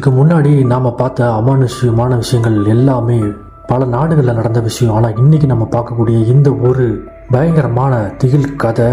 இதுக்கு முன்னாடி நாம் பார்த்த அமானுஷ்யமான விஷயங்கள் எல்லாமே பல நாடுகளில் நடந்த விஷயம். ஆனால் இன்றைக்கி நம்ம பார்க்கக்கூடிய இந்த ஒரு பயங்கரமான திகில் கதை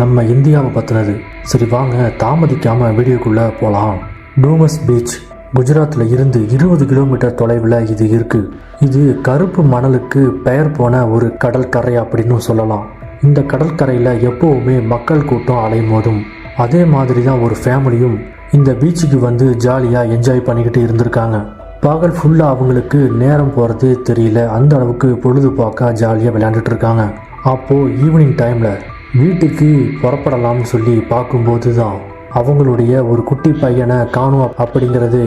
நம்ம இந்தியாவை பற்றினது சரி வாங்க தாமதிக்காமல் வீடியோக்குள்ளே போகலாம் டூமஸ் பீச் குஜராத்தில் இருந்து இருபது கிலோமீட்டர் தொலைவில் இது இருக்குது இது கருப்பு மணலுக்கு பெயர் போன ஒரு கடற்கரை அப்படின்னு சொல்லலாம். இந்த கடற்கரையில் எப்போவுமே மக்கள் கூட்டம் அலைமோதும். அதே மாதிரி தான் ஒரு ஃபேமிலியும் இந்த பீச்சுக்கு வந்து ஜாலியாக என்ஜாய் பண்ணிக்கிட்டு இருந்திருக்காங்க. பகல் ஃபுல்லாக அவங்களுக்கு நேரம் போகிறதே தெரியல. அந்த அளவுக்கு பொழுதுபோக்காக ஜாலியாக விளையாண்டுட்டு இருக்காங்க. அப்போது ஈவினிங் டைமில் வீட்டுக்கு புறப்படலாம்னு சொல்லி பார்க்கும்போது தான் அவங்களுடைய ஒரு குட்டி பையனை காணும் அப்படிங்கிறது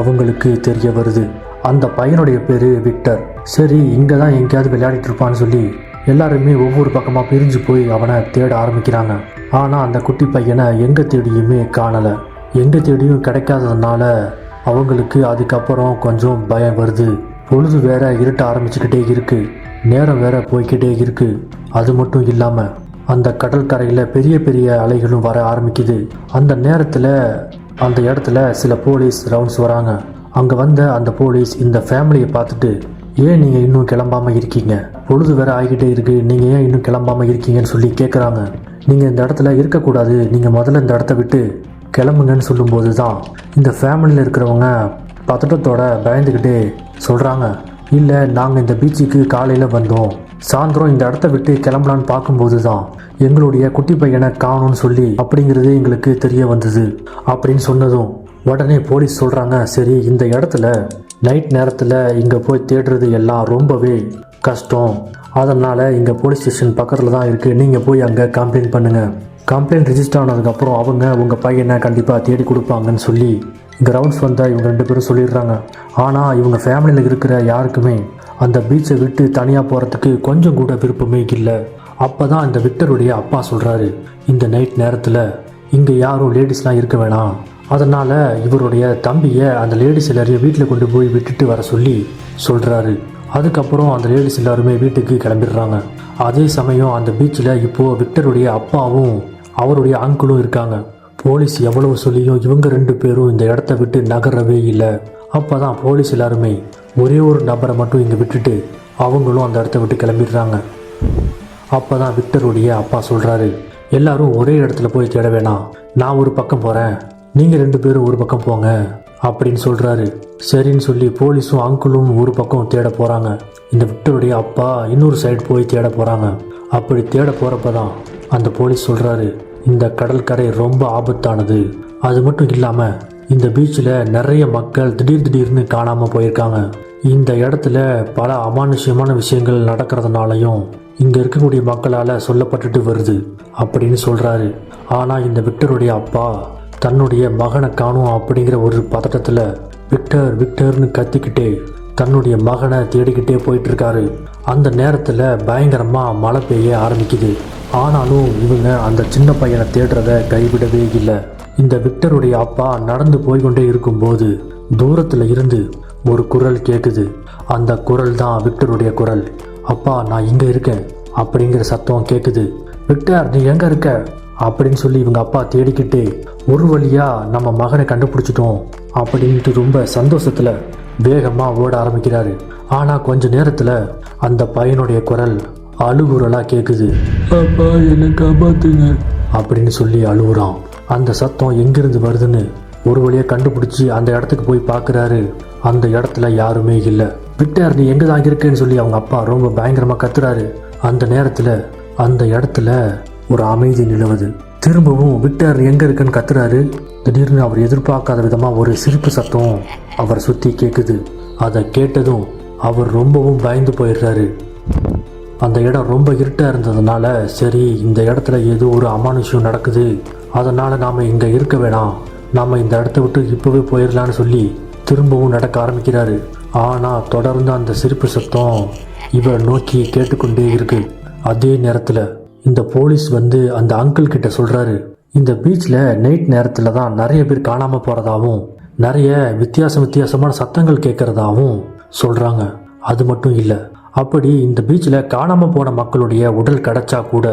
அவங்களுக்கு தெரிய வருது. அந்த பையனுடைய பேர் விக்டர். சரி இங்கே தான் எங்கேயாவது விளையாடிட்டு இருப்பான்னு சொல்லி எல்லாருமே ஒவ்வொரு பக்கமாக பிரிஞ்சு போய் அவனை தேட ஆரம்பிக்கிறாங்க. ஆனால் அந்த குட்டி பையனை எங்கே தேடியுமே காணலை. எங்கே தேடியும் கிடைக்காததுனால அவங்களுக்கு அதுக்கப்புறம் கொஞ்சம் பயம் வருது. பொழுது வேற இருட்ட ஆரம்பிச்சுக்கிட்டே இருக்கு. நேரம் வேற போய்க்கிட்டே இருக்கு. அது மட்டும் இல்லாமல் அந்த கடற்கரையில் பெரிய பெரிய அலைகளும் வர ஆரம்பிக்குது. அந்த நேரத்தில் அந்த இடத்துல சில போலீஸ் ரவுண்ட்ஸ் வராங்க. அங்கே வந்த அந்த போலீஸ் இந்த ஃபேமிலியை பார்த்துட்டு ஏன் நீங்கள் இன்னும் கிளம்பாம இருக்கீங்க? பொழுது வேற ஆகிக்கிட்டே இருக்கு. நீங்கள் ஏன் இன்னும் கிளம்பாமல் இருக்கீங்கன்னு சொல்லி கேட்குறாங்க நீங்கள் இந்த இடத்துல இருக்கக்கூடாது. நீங்கள் முதல்ல இந்த இடத்த விட்டு கிளம்புங்கன்னு சொல்லும்போது தான் இந்த ஃபேமிலியில் இருக்கிறவங்க பதட்டத்தோட பயந்துக்கிட்டே சொல்கிறாங்க இல்லை நாங்கள் இந்த பீச்சுக்கு காலையில் வந்தோம். சாயந்தரம் இந்த இடத்த விட்டு கிளம்பலான்னு பார்க்கும்போது தான் எங்களுடைய குட்டி பையனை காணும்னு சொல்லி அப்படிங்கிறது எங்களுக்கு தெரிய வந்தது அப்படின்னு சொன்னதும் உடனே போலீஸ் சொல்கிறாங்க சரி இந்த இடத்துல நைட் நேரத்தில் இங்கே போய் தேடுறது எல்லாம் ரொம்பவே கஷ்டம். அதனால் இங்கே போலீஸ் ஸ்டேஷன் பக்கத்தில் தான் இருக்குது நீங்கள் போய் அங்கே கம்ப்ளைண்ட் பண்ணுங்கள் கம்ப்ளைண்ட் ரிஜிஸ்டர் ஆனதுக்கப்புறம் அவங்க உங்கள் பையனை கண்டிப்பாக தேடி கொடுப்பாங்கன்னு சொல்லி கிரவுண்ட்ஸ் வந்தால் இவங்க ரெண்டு பேரும் சொல்லிடுறாங்க. ஆனால் இவங்க ஃபேமிலியில் இருக்கிற யாருக்குமே அந்த பீச்சை விட்டு தனியாக போகிறதுக்கு கொஞ்சம் கூட விருப்பமே இல்லை. அப்போ தான் இந்த விக்டருடைய அப்பா சொல்கிறாரு இந்த நைட் நேரத்தில் இங்கே யாரும் லேடிஸ்லாம் இருக்க வேணாம். அதனால் இவருடைய தம்பியை அந்த லேடிஸ் எல்லாரையும் வீட்டில் கொண்டு போய் விட்டுட்டு வர சொல்லி சொல்கிறாரு அதுக்கப்புறம் அந்த லேடிஸ் எல்லாருமே வீட்டுக்கு கிளம்பிடுறாங்க. அதே சமயம் அந்த பீச்சில் இப்போது விக்டருடைய அப்பாவும் அவருடைய அங்கிளும் இருக்காங்க. போலீஸ் எவ்வளவு சொல்லியும் இவங்க ரெண்டு பேரும் இந்த இடத்த விட்டு நகரவே இல்லை. அப்போ தான் போலீஸ் எல்லாருமே ஒரே ஒரு நபரை மட்டும் இங்கே விட்டுட்டு அவங்களும் அந்த இடத்த விட்டு கிளம்பிடுறாங்க. அப்போ தான் விக்டருடைய அப்பா சொல்கிறாரு எல்லாரும் ஒரே இடத்துல போய் தேட வேணாம். நான் ஒரு பக்கம் போகிறேன் நீங்கள் ரெண்டு பேரும் ஒரு பக்கம் போங்க. அப்படின்னு சொல்கிறாரு சரின்னு சொல்லி போலீஸும் அங்கிளும் ஒரு பக்கம் தேட போகிறாங்க இந்த விக்டருடைய அப்பா இன்னொரு சைடு போய் தேட போகிறாங்க அப்படி தேட போகிறப்ப தான் அந்த போலீஸ் சொல்கிறாரு இந்த கடற்கரை ரொம்ப ஆபத்தானது. அது மட்டும் இல்லாமல் இந்த பீச்சில் நிறைய மக்கள் திடீர் திடீர்னு காணாமல் போயிருக்காங்க. இந்த இடத்துல பல அமானுஷ்யமான விஷயங்கள் நடக்கிறதுனாலையும் இங்கே இருக்கக்கூடிய மக்களால் சொல்லப்பட்டுட்டு வருது அப்படின்னு சொல்கிறாரு ஆனால் இந்த விக்டருடைய அப்பா தன்னுடைய மகனை காணும் அப்படிங்கிற ஒரு பதட்டத்தில் விக்டர் விக்டர்னு கத்திக்கிட்டே தன்னுடைய மகனை தேடிக்கிட்டே போயிட்டு இருக்காரு. அந்த நேரத்தில் பயங்கரமாக மழை பெய்ய ஆரம்பிக்குது. ஆனாலும் இவங்க அந்த சின்ன பையனை தேடுறத கைவிடவே இல்லை. இந்த விக்டருடைய அப்பா நடந்து போய்கொண்டே இருக்கும்போது தூரத்தில் இருந்து ஒரு குரல் கேட்குது அந்த குரல் தான் விக்டருடைய குரல். அப்பா நான் இங்கே இருக்கேன் அப்படிங்கிற சத்தம் கேட்குது விக்டர் நீ எங்கே இருக்க? அப்படின்னு சொல்லி இவங்க அப்பா தேடிக்கிட்டே ஒரு வழியாக நம்ம மகனை கண்டுபிடிச்சிட்டோம் அப்படின்ட்டு ரொம்ப சந்தோஷத்தில் வேகமாக ஓட ஆரம்பிக்கிறாரு. ஆனால் கொஞ்ச நேரத்தில் அந்த பையனுடைய குரல் அழுகுரலா கேக்குது. அப்பா என்னை காப்பாத்துங்க. அப்படின்னு சொல்லி அழுகுறான். அந்த சத்தம் எங்கிருந்து வருதுன்னு ஒரு வழியா கண்டுபிடிச்சி அந்த இடத்துக்கு போய் பார்க்குறாரு அந்த இடத்துல யாருமே இல்லை. விக்டர் நீ எங்கே தான் இருக்கேன்னு சொல்லி அவங்க அப்பா ரொம்ப பயங்கரமாக கத்துறாரு. அந்த நேரத்தில் அந்த இடத்துல ஒரு அமைதி நிலவுது. திரும்பவும் விக்டர் எங்கே இருக்குன்னு கத்துறாரு. திடீர்னு அவர் எதிர்பார்க்காத விதமாக ஒரு சிரிப்பு சத்தம் அவர் சுற்றி கேட்குது அதை கேட்டதும் அவர் ரொம்பவும் பயந்து போயிடுறாரு. அந்த இடம் ரொம்ப இருட்டாக இருந்ததுனால சரி இந்த இடத்துல ஏதோ ஒரு அமானுஷ்யம் நடக்குது. அதனால் நாம் இங்கே இருக்க வேணாம். நாம் இந்த இடத்த விட்டு இப்போவே போயிடலான்னு சொல்லி திரும்பவும் நடக்க ஆரம்பிக்கிறாரு. ஆனால் தொடர்ந்து அந்த சிரிப்பு சத்தம் இவர் நோக்கி கேட்டுக்கொண்டே இருக்கு. அதே நேரத்தில் இந்த போலீஸ் வந்து அந்த அங்கிள் கிட்ட சொல்கிறாரு இந்த பீச்சில் நைட் நேரத்தில் தான் நிறைய பேர் காணாமல் போகிறதாவும் நிறைய வித்தியாசம் வித்தியாசமான சத்தங்கள் கேட்குறதாவும் சொல்கிறாங்க அது மட்டும் இல்லை அப்படி இந்த பீச்சில் காணாமல் போன மக்களுடைய உடல் கிடச்சா கூட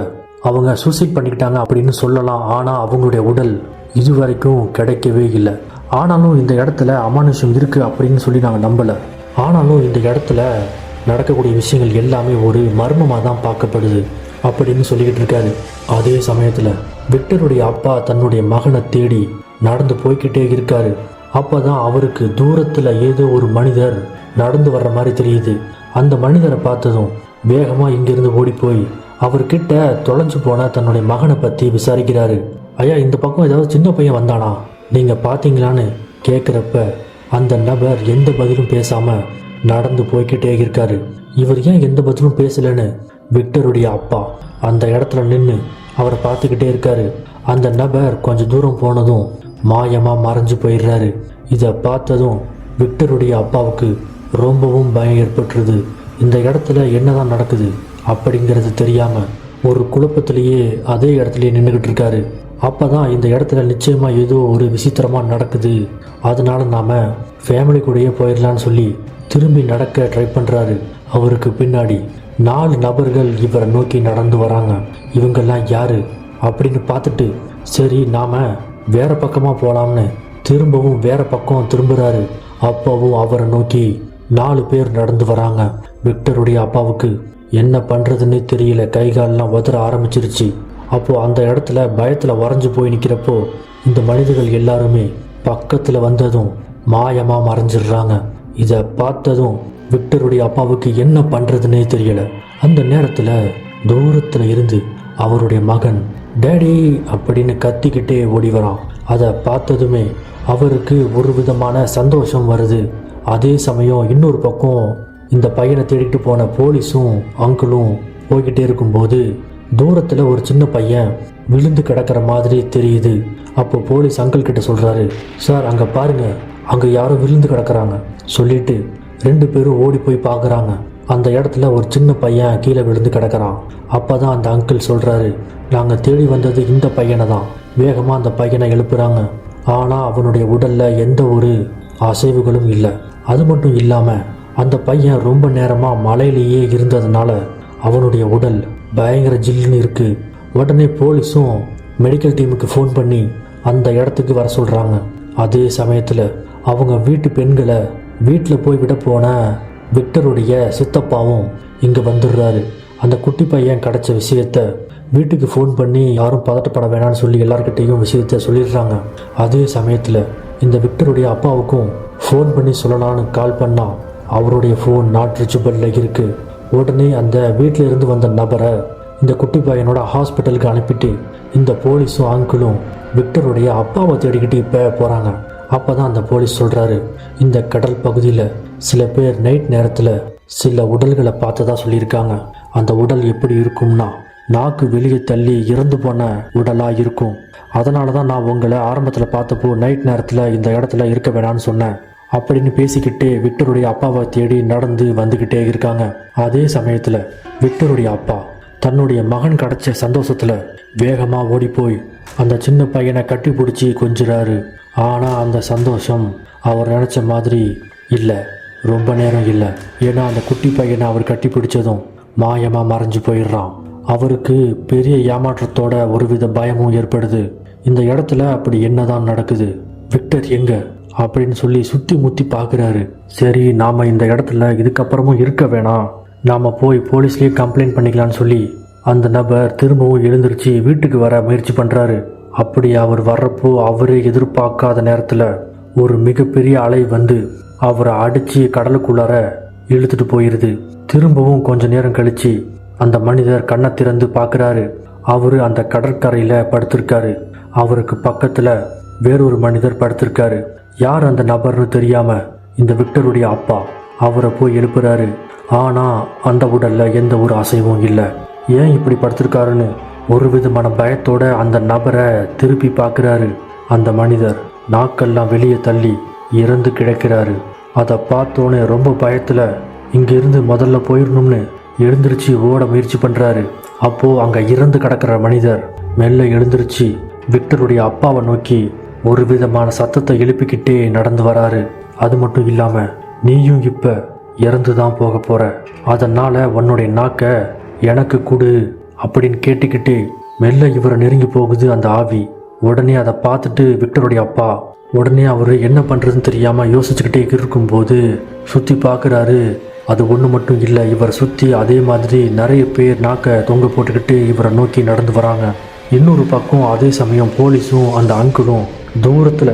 அவங்க சூசைட் பண்ணிக்கிட்டாங்க அப்படின்னு சொல்லலாம். ஆனால் அவங்களுடைய உடல் இதுவரைக்கும் கிடைக்கவே இல்லை. ஆனாலும் இந்த இடத்துல அமானுஷம் இருக்குது அப்படின்னு சொல்லி நாங்கள் நம்பலை. ஆனாலும் இந்த இடத்துல நடக்கக்கூடிய விஷயங்கள் எல்லாமே ஒரு மர்மமாக தான் பார்க்கப்படுது அப்படின்னு சொல்லிக்கிட்டு இருக்காரு. அதே சமயத்தில் விக்டருடைய அப்பா தன்னுடைய மகனை தேடி நடந்து போய்க்கிட்டே இருக்காரு. அப்பதான் அவருக்கு தூரத்தில் ஏதோ ஒரு மனிதர் நடந்து வர்ற மாதிரி தெரியுது. அந்த மனிதரை பார்த்ததும் வேகமாக இங்கிருந்து ஓடி போய் அவர்கிட்ட தொலைஞ்சு போன தன்னுடைய மகனை பற்றி விசாரிக்கிறாரு. ஐயா இந்த பக்கம் ஏதாவது சின்ன பையன் வந்தானா? நீங்கள் பார்த்தீங்களான்னு கேட்குறப்ப அந்த நபர் எந்த பதிலும் பேசாமல் நடந்து போய்க்கிட்டே இருக்காரு. இவர் ஏன் எந்த பதிலும் பேசலன்னு விக்டருடைய அப்பா அந்த இடத்துல நின்று அவரை பார்த்துக்கிட்டே இருக்காரு. அந்த நபர் கொஞ்சம் தூரம் போனதும் மாயமாக மறைஞ்சு போயிடுறாரு. இதை பார்த்ததும் விக்டருடைய அப்பாவுக்கு ரொம்பவும் பயம் ஏற்பட்டுருது. இந்த இடத்துல என்னதான் நடக்குது அப்படிங்கிறது தெரியாம ஒரு குழப்பத்திலேயே அதே இடத்துலயே நின்றுக்கிட்டு இருக்காரு அப்பதான் இந்த இடத்துல நிச்சயமா ஏதோ ஒரு விசித்திரமா நடக்குது. அதனால நாம ஃபேமிலி கூடயே போயிடலான்னு சொல்லி திரும்பி நடக்க ட்ரை பண்றாரு. அவருக்கு பின்னாடி நாலு நபர்கள் இவரை நோக்கி நடந்து வராங்க. இவங்கெல்லாம் யாரு அப்படின்னு பார்த்துட்டு சரி நாம வேற பக்கமா போலாம்னு திரும்பவும் வேற பக்கம் திரும்புறாரு. அப்பவும் அவரை நோக்கி நாலு பேர் நடந்து வராங்க. விக்டருடைய அப்பாவுக்கு என்ன பண்றதுன்னே தெரியல. கை கால்லாம் உதற ஆரம்பிச்சிருச்சு. அப்போ அந்த இடத்துல பயத்துல வரைஞ்சு போய் நிக்கிறப்போ இந்த மனிதர்கள் எல்லாருமே பக்கத்துல வந்ததும் மாயமா மறைஞ்சிடுறாங்க. இதை பார்த்ததும் விக்டருடைய அப்பாவுக்கு என்ன பண்றதுன்னே தெரியல. அந்த நேரத்துல தூரத்துல இருந்து அவருடைய மகன் டேடி அப்படின்னு கத்திக்கிட்டே ஓடி வரான். அதை பார்த்ததுமே அவருக்கு ஒரு விதமான சந்தோஷம் வருது. அதே சமயம் இன்னொரு பக்கம் இந்த பையனை தேடிட்டு போன போலீஸும் அங்கிளும் போய்கிட்டே இருக்கும்போது தூரத்தில் ஒரு சின்ன பையன் விழுந்து கிடக்கிற மாதிரி தெரியுது. அப்போ போலீஸ் அங்கிள் கிட்ட சொல்கிறாரு சார் அங்கே பாருங்க அங்கே யாரோ விழுந்து கிடக்குறாங்க. சொல்லிட்டு ரெண்டு பேரும் ஓடி போய் பார்க்குறாங்க அந்த இடத்துல ஒரு சின்ன பையன் கீழே விழுந்து கிடக்குறான். அப்பதான் அந்த அங்கிள் சொல்கிறாரு நாங்கள் தேடி வந்தது இந்த பையனை தான். வேகமாக அந்த பையனை எழுப்புறாங்க. ஆனால் அவனுடைய உடலில் எந்த ஒரு அசைவுகளும் இல்லை. அது மட்டும் இல்லாமல் அந்த பையன் ரொம்ப நேரமாக மலையிலேயே இருந்ததுனால அவனுடைய உடல் பயங்கர ஜில்லுன்னு இருக்குது உடனே போலீஸும் மெடிக்கல் டீமுக்கு ஃபோன் பண்ணி அந்த இடத்துக்கு வர சொல்கிறாங்க அதே சமயத்தில் அவங்க வீட்டு பெண்களை வீட்டில் போய் விட போன விக்டருடைய சித்தப்பாவும் இங்கே வந்துடுறாரு. அந்த குட்டி பையன் கிடைச்ச விஷயத்த வீட்டுக்கு ஃபோன் பண்ணி யாரும் பதட்டப்பட வேணாம்னு சொல்லி எல்லார்கிட்டேயும் விஷயத்த சொல்லிடுறாங்க. அதே சமயத்தில் இந்த விக்டருடைய அப்பாவுக்கும் ஃபோன் பண்ணி சொல்லலான்னு கால் பண்ணால் அவருடைய ஃபோன் நாட் ரிச்சபிளில் இருக்குது உடனே அந்த வீட்டில் இருந்து வந்த நபரை இந்த குட்டி பையனோட ஹாஸ்பிட்டலுக்கு அனுப்பிட்டு இந்த போலீஸும் அங்கிளும் விக்டருடைய அப்பாவை தேடிக்கிட்டு இப்போ போகிறாங்க அப்போ தான் அந்த போலீஸ் சொல்கிறாரு இந்த கடல் பகுதியில் சில பேர் நைட் நேரத்தில் சில உடல்களை பார்த்ததா சொல்லியிருக்காங்க. அந்த உடல் எப்படி இருக்கும்னா நாக்கு வெளியே தள்ளி இறந்து போன உடலாக இருக்கும். அதனால தான் நான் உங்களை ஆரம்பத்தில் பார்த்தப்போ நைட் நேரத்தில் இந்த இடத்துல இருக்க வேணாம்னு சொன்னேன். அப்படின்னு பேசிக்கிட்டே விக்டருடைய அப்பாவை தேடி நடந்து வந்துக்கிட்டே இருக்காங்க. அதே சமயத்தில் விக்டருடைய அப்பா தன்னுடைய மகன் கிடைச்ச சந்தோஷத்தில் வேகமாக ஓடி போய் அந்த சின்ன பையனை கட்டி பிடிச்சி கொஞ்சிறாரு. ஆனால் அந்த சந்தோஷம் அவர் நினச்ச மாதிரி இல்லை. ரொம்ப நேரம் இல்லை. ஏன்னா அந்த குட்டி பையனை அவர் கட்டி பிடிச்சதும் மாயமாக மறைஞ்சு போயிடுறான். அவருக்கு பெரிய ஏமாற்றத்தோட ஒருவித பயமும் ஏற்படுது. இந்த இடத்துல அப்படி என்னதான் நடக்குது? விக்டர் எங்கே? அப்படின்னு சொல்லி சுற்றி முத்தி பார்க்குறாரு. சரி நாம் இந்த இடத்துல இதுக்கப்புறமும் இருக்க வேணாம். நாம் போய் போலீஸ்லேயே கம்ப்ளைண்ட் பண்ணிக்கலாம்னு சொல்லி அந்த நபர் திரும்பவும் எழுந்திருச்சு வீட்டுக்கு வர முயற்சி பண்ணுறாரு அப்படி அவர் வர்றப்போ அவரே எதிர்பார்க்காத நேரத்தில் ஒரு மிகப்பெரிய அலை வந்து அவரை அடித்து கடலுக்குள்ளார இழுத்துட்டு போயிடுது திரும்பவும் கொஞ்ச நேரம் கழித்து அந்த மனிதர் கண்ணை திறந்து பார்க்குறாரு. அவர் அந்த கடற்கரையில் படுத்திருக்காரு. அவருக்கு பக்கத்தில் வேறொரு மனிதர் படுத்திருக்காரு. யார் அந்த நபர்னு தெரியாம இந்த விக்டருடைய அப்பா அவரை போய் எழுப்புறாரு. ஆனா அந்த உடல்ல எந்த ஒரு அசைவும் இல்லை. ஏன் இப்படி படுத்திருக்காருன்னு ஒரு விதமான பயத்தோட அந்த நபரை திருப்பி பார்க்குறாரு. அந்த மனிதர் நாக்கெல்லாம் வெளியே தள்ளி இறந்து கிடக்கிறாரு. அதை பார்த்தோன்னே ரொம்ப பயத்தில் இங்கிருந்து முதல்ல போயிடணும்னு எழுந்திருச்சு ஓட முயற்சி பண்ணுறாரு அப்போது அங்கே இறந்து கிடக்கிற மனிதர் மெல்ல எழுந்திருச்சு விக்டருடைய அப்பாவை நோக்கி ஒரு விதமான சத்தத்தை எழுப்பிக்கிட்டே நடந்து வராரு. அது மட்டும் இல்லாம நீயும் இப்ப இறந்து தான் போக போற. அதனால உன்னுடைய நாக்க எனக்கு கொடு அப்படின்னு கேட்டுக்கிட்டு மெல்ல இவரை நெருங்கி போகுது அந்த ஆவி. உடனே அதை பார்த்துட்டு விக்டருடைய அப்பா உடனே அவர் என்ன பண்ணுறதுன்னு தெரியாமல் யோசிச்சுக்கிட்டே இருக்கும்போது சுற்றி பார்க்குறாரு. அது ஒன்று மட்டும் இல்லை இவர் சுற்றி அதே மாதிரி நிறைய பேர் நாக்க தொங்க போட்டுக்கிட்டு இவரை நோக்கி நடந்து வராங்க. இன்னொரு பக்கம் அதே சமயம் போலீஸும் அந்த அங்கிளும் தூரத்தில்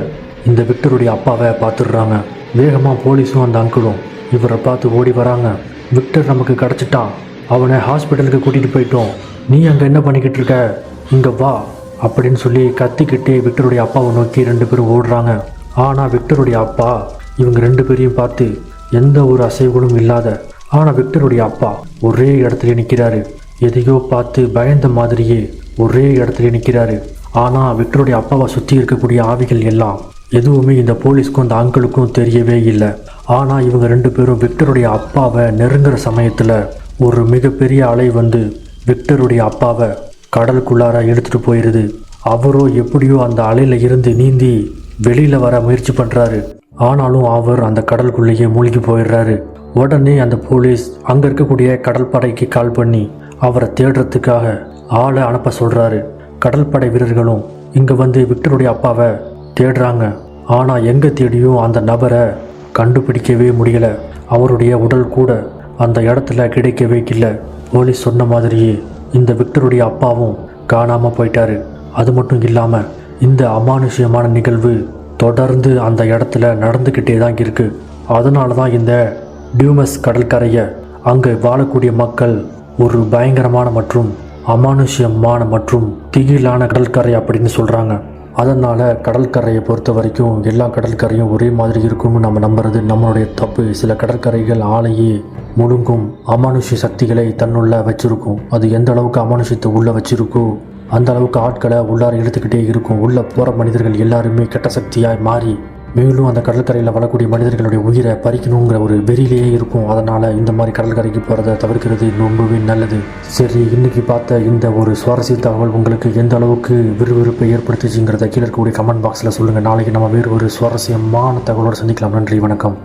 இந்த விக்டருடைய அப்பாவை பார்த்துடுறாங்க. வேகமாக போலீஸும் அந்த அங்கிளும் இவரை பார்த்து ஓடி வராங்க. விக்டர் நமக்கு கிடச்சிட்டான் அவனை ஹாஸ்பிட்டலுக்கு கூட்டிகிட்டு போயிட்டோம். நீ அங்கே என்ன பண்ணிக்கிட்டு இருக்க? இங்கே வா அப்படின்னு சொல்லி கத்திக்கிட்டு விக்டருடைய அப்பாவை நோக்கி ரெண்டு பேரும் ஓடுறாங்க. ஆனால் விக்டருடைய அப்பா இவங்க ரெண்டு பேரையும் பார்த்து எந்த ஒரு அசைவுகளும் இல்லாத ஆனால் விக்டருடைய அப்பா ஒரே இடத்துல நிற்கிறாரு எதையோ பார்த்து பயந்த மாதிரியே ஒரே இடத்துல நிற்கிறாரு ஆனால் விக்டருடைய அப்பாவை சுற்றி இருக்கக்கூடிய ஆவிகள் எல்லாம் எதுவுமே இந்த போலீஸ்க்கும் அந்த அங்கிளுக்கும் தெரியவே இல்லை. ஆனால் இவங்க ரெண்டு பேரும் விக்டருடைய அப்பாவை நெருங்குற சமயத்தில் ஒரு மிகப்பெரிய அலை வந்து விக்டருடைய அப்பாவை கடலுக்குள்ளார எடுத்துகிட்டு போயிடுது அவரோ எப்படியோ அந்த அலையில் இருந்து நீந்தி வெளியில் வர முயற்சி பண்ணுறாரு ஆனாலும் அவர் அந்த கடலுக்குள்ளேயே மூழ்கி போயிடுறாரு. உடனே அந்த போலீஸ் அங்கே இருக்கக்கூடிய கடற்படைக்கு கால் பண்ணி அவரை தேடுறதுக்காக ஆளை அனுப்ப சொல்கிறாரு கடற்படை வீரர்களும் இங்கே வந்து விக்டருடைய அப்பாவை தேடுறாங்க. ஆனால் எங்கே தேடியும் அந்த நபரை கண்டுபிடிக்கவே முடியல. அவருடைய உடல் கூட அந்த இடத்துல கிடைக்கவே இல்லை. போலீஸ் சொன்ன மாதிரியே இந்த விக்டருடைய அப்பாவும் காணாமல் போயிட்டாரு. அது மட்டும் இல்லாமல் இந்த அமானுஷ்யமான நிகழ்வு தொடர்ந்து அந்த இடத்துல நடந்துக்கிட்டே தான் இருக்குது அதனால தான் இந்த டியூமஸ் கடற்கரையை அங்கே வாழக்கூடிய மக்கள் ஒரு பயங்கரமான மற்றும் அமானுஷ்யமான மற்றும் திகிலான கடற்கரை அப்படின்னு சொல்கிறாங்க அதனால் கடற்கரையை பொறுத்த வரைக்கும் எல்லா கடற்கரையும் ஒரே மாதிரி இருக்கும்னு நம்ம நம்புறது நம்மளுடைய தப்பு. சில கடற்கரைகள் ஆலையே முழுங்கும் அமானுஷ்ய சக்திகளை தன்னுள்ள வச்சிருக்கும். அது எந்த அளவுக்கு அமானுஷ்யத்தை உள்ளே வச்சிருக்கோ அந்த அளவுக்கு ஆட்களை உள்ளார இழுத்துக்கிட்டே இருக்கும். உள்ளே போகிற மனிதர்கள் எல்லாருமே கெட்ட சக்தியாக மாறி மேலும் அந்த கடற்கரையில் வாழக்கூடிய மனிதர்களுடைய உயிரை பறிக்கணுங்கிற ஒரு வெறியிலேயே இருக்கும். அதனால் இந்த மாதிரி கடற்கரைக்கு போகிறத தவிர்க்கிறது ரொம்பவே நல்லது. சரி இன்னைக்கு பார்த்த இந்த ஒரு சுவாரஸ்ய தகவல் உங்களுக்கு எந்த அளவுக்கு விறுவிறுப்பை ஏற்படுத்துச்சுங்கிறத கீழே இருக்கக்கூடிய கமெண்ட் பாக்ஸில் சொல்லுங்கள் நாளைக்கு நம்ம வேறு ஒரு சுவாரஸ்யமான தகவலோடு சந்திக்கலாம். நன்றி வணக்கம்.